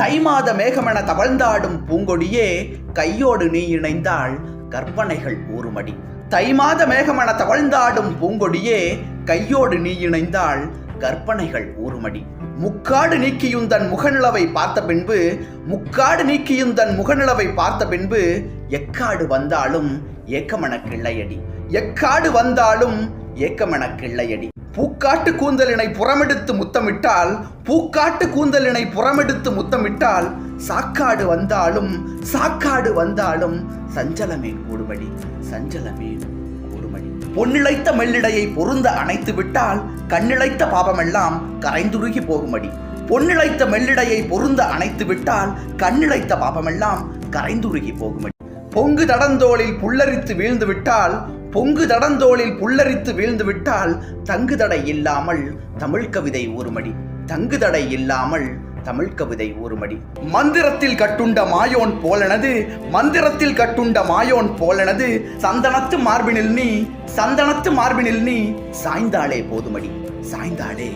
தை மாத மேகமென தவழ்ந்தாடும் பூங்கொடியே கையோடு நீ இணைந்தால் கற்பனைகள் ஊறுமடி தை மாத மேகமென தவழ்ந்தாடும் பூங்கொடியே கையோடு நீ இணைந்தால் கற்பனைகள் ஊறுமடி முக்காடு நீக்கியுந்தன் முகநிலவை பார்த்த பின்பு முக்காடு நீக்கியுந்தன் முகநிலவை பார்த்த பின்பு எக்காடு வந்தாலும் ஏக்கமன கிள்ளையடி. எக்காடு வந்தாலும் ஏக்கமன கிள்ளையடி. பூக்காட்டு கூந்தலினை புறமெடுத்து முத்தமிட்டால் பூக்காட்டு கூந்தலினை புறமெடுத்து முத்தமிட்டால் சாக்காடு வந்தாலும் சாக்காடு வந்தாலும் சஞ்சலமே கூடுமடி சஞ்சலமே கூடுமடி பொன்னிழைத்த மெல்லிடையை பொருந்த அணைத்து விட்டால் கண்ணிழைத்த பாபமெல்லாம் கரைந்துருகி போகுமடி பொன்னிழைத்த மெல்லிடையை பொருந்த அணைத்து விட்டால் கண்ணிழைத்த பாபமெல்லாம் கரைந்துருகி போகுமடி பொங்கு தடந்தோளில் புல்லரித்து வீழ்ந்து விட்டால் பொங்கு தடந்தோளில் புல்லரித்து வீழ்ந்து விட்டால் தங்கு தடை இல்லாமல் தமிழ் கவிதை ஒருமடி. தங்கு தடை இல்லாமல் தமிழ் கவிதை ஒருமடி. மந்திரத்தில் கட்டுண்ட மாயோன் போலனது மந்திரத்தில் கட்டுண்ட மாயோன் போலனது சந்தனத்து மார்பினில் நீ சந்தனத்து மார்பினில் நீ சாய்ந்தாளே போதுமடி சாய்ந்தாளே.